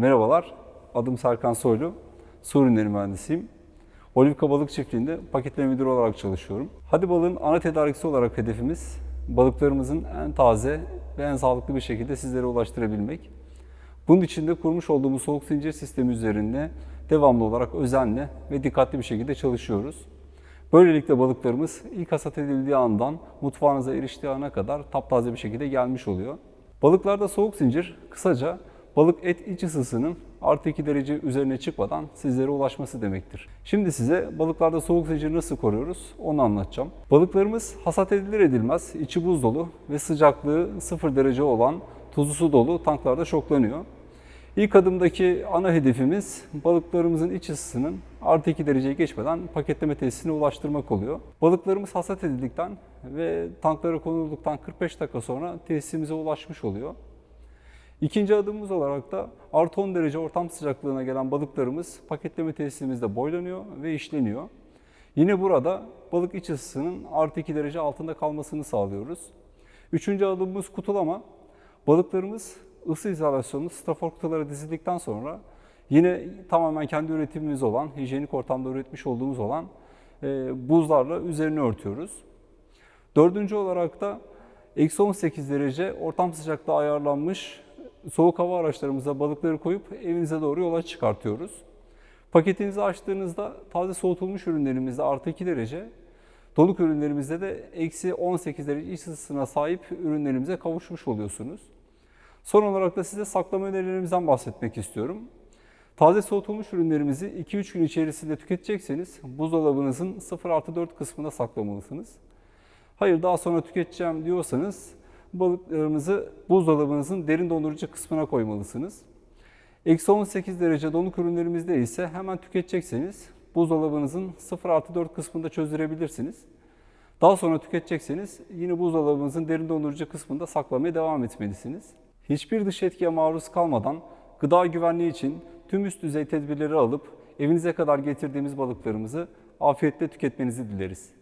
Merhabalar, adım Serkan Soylu. Su ürünleri mühendisiyim. Olivka Balık Çiftliği'nde paketleme müdürü olarak çalışıyorum. Hadi balığın ana tedarikçisi olarak hedefimiz balıklarımızın en taze ve en sağlıklı bir şekilde sizlere ulaştırabilmek. Bunun için de kurmuş olduğumuz soğuk zincir sistemi üzerinde devamlı olarak özenle ve dikkatli bir şekilde çalışıyoruz. Böylelikle balıklarımız ilk hasat edildiği andan mutfağınıza eriştiği ana kadar taptaze bir şekilde gelmiş oluyor. Balıklarda soğuk zincir kısaca balık et iç ısısının artı 2 derece üzerine çıkmadan sizlere ulaşması demektir. Şimdi size balıklarda soğuk zinciri nasıl koruyoruz onu anlatacağım. Balıklarımız hasat edilir edilmez içi buz dolu ve sıcaklığı 0 derece olan tuzlu su dolu tanklarda şoklanıyor. İlk adımdaki ana hedefimiz balıklarımızın iç ısısının artı 2 dereceye geçmeden paketleme tesisine ulaştırmak oluyor. Balıklarımız hasat edildikten ve tanklara konulduktan 45 dakika sonra tesisimize ulaşmış oluyor. İkinci adımımız olarak da artı 10 derece ortam sıcaklığına gelen balıklarımız paketleme tesisimizde boylanıyor ve işleniyor. Yine burada balık iç ısısının artı 2 derece altında kalmasını sağlıyoruz. Üçüncü adımımız kutulama. Balıklarımız ısı izolasyonu strafor kutulara dizildikten sonra yine tamamen kendi üretimimiz olan, hijyenik ortamda üretmiş olduğumuz olan e, buzlarla üzerine örtüyoruz. Dördüncü olarak da eksi 18 derece ortam sıcaklığı ayarlanmış soğuk hava araçlarımıza balıkları koyup evinize doğru yola çıkartıyoruz. Paketinizi açtığınızda taze soğutulmuş ürünlerimizde artı 2 derece, donuk ürünlerimizde de eksi 18 derece iç ısısına sahip ürünlerimize kavuşmuş oluyorsunuz. Son olarak da size saklama önerilerimizden bahsetmek istiyorum. Taze soğutulmuş ürünlerimizi 2-3 gün içerisinde tüketecekseniz buzdolabınızın 0-4 kısmında saklamalısınız. Hayır daha sonra tüketeceğim diyorsanız balıklarımızı buzdolabınızın derin dondurucu kısmına koymalısınız. Eksi 18 derece donuk ürünlerimizde ise hemen tüketecekseniz buzdolabınızın 0-4 kısmında çözdürebilirsiniz. Daha sonra tüketecekseniz yine buzdolabınızın derin dondurucu kısmında saklamaya devam etmelisiniz. Hiçbir dış etkiye maruz kalmadan gıda güvenliği için tüm üst düzey tedbirleri alıp evinize kadar getirdiğimiz balıklarımızı afiyetle tüketmenizi dileriz.